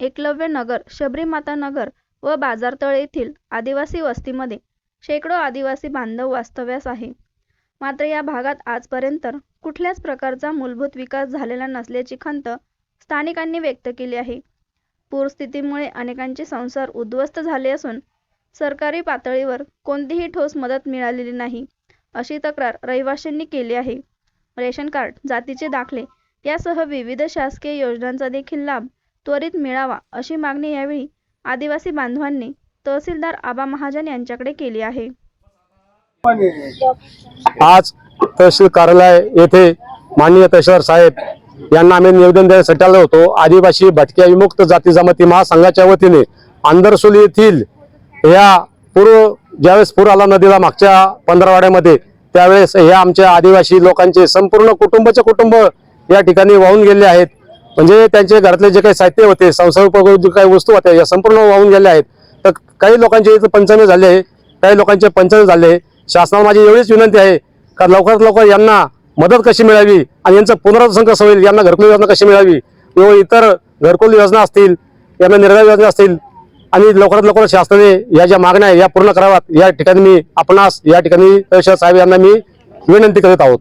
एकलव्य नगर शबरीमाता नगर व बाजारतळ येथील आदिवासी वस्तीमध्ये शेकडो आदिवासी बांधव वास्तव्यास आहे. मात्र या भागात आजपर्यंत कुठल्याच प्रकारचा मूलभूत विकास झालेला नसल्याची खंत स्थानिकांनी व्यक्त केली आहे. पूरस्थितीमुळे अनेकांचे संसार उद्ध्वस्त झाले असून सरकारी पातळीवर कोणतीही ठोस मदत मिळालेली नाही अशी तक्रार रहिवाशांनी केली आहे. रेशन कार्ड जातीचे दाखले यासह विविध शासकीय योजनांचा देखील लाभ त्वरित मिळावा अशी मागणी यावेळी आदिवासी बांधवांनी तहसीलदार आबा महाजन यांच्याकडे केली आहे. आज तहसील कार्यालय येथे माननीय तहसीलदार साहेब यांना आम्ही निवेदन देण्यासाठी आलो होतो. आदिवासी भटक्या विमुक्त जाती जमाती महासंघाच्या वतीने आंदरसोली येथील या पूर्व ज्यावेळेस पूर आला नदीला मागच्या पंधरावाड्यामध्ये त्यावेळेस हे आमच्या आदिवासी लोकांचे संपूर्ण कुटुंबाचे कुटुंब या ठिकाणी वाहून गेले आहेत. म्हणजे त्यांचे घरातले जे काही साहित्य होते संसार जे काही वस्तू होत्या या संपूर्ण वाहून गेल्या आहेत. तर काही लोकांचे इथं पंचनामे झाले आहे काही लोकांचे पंचमे झाले. आहे. शासनाला माझी एवढीच विनंती आहे का लवकरात लवकर यांना मदत कशी मिळावी आणि यांचं पुनर्वसन कसं होईल यांना घरकुल योजना कशी मिळावी? किंवा इतर घरकुल योजना असतील यांना निर्णय योजना असतील आणि लवकरात लवकर शासनाने या ज्या मागण्या आहे या पूर्ण कराव्यात. या ठिकाणी मी आपणास या ठिकाणी साहेब यांना मी विनंती करत आहोत.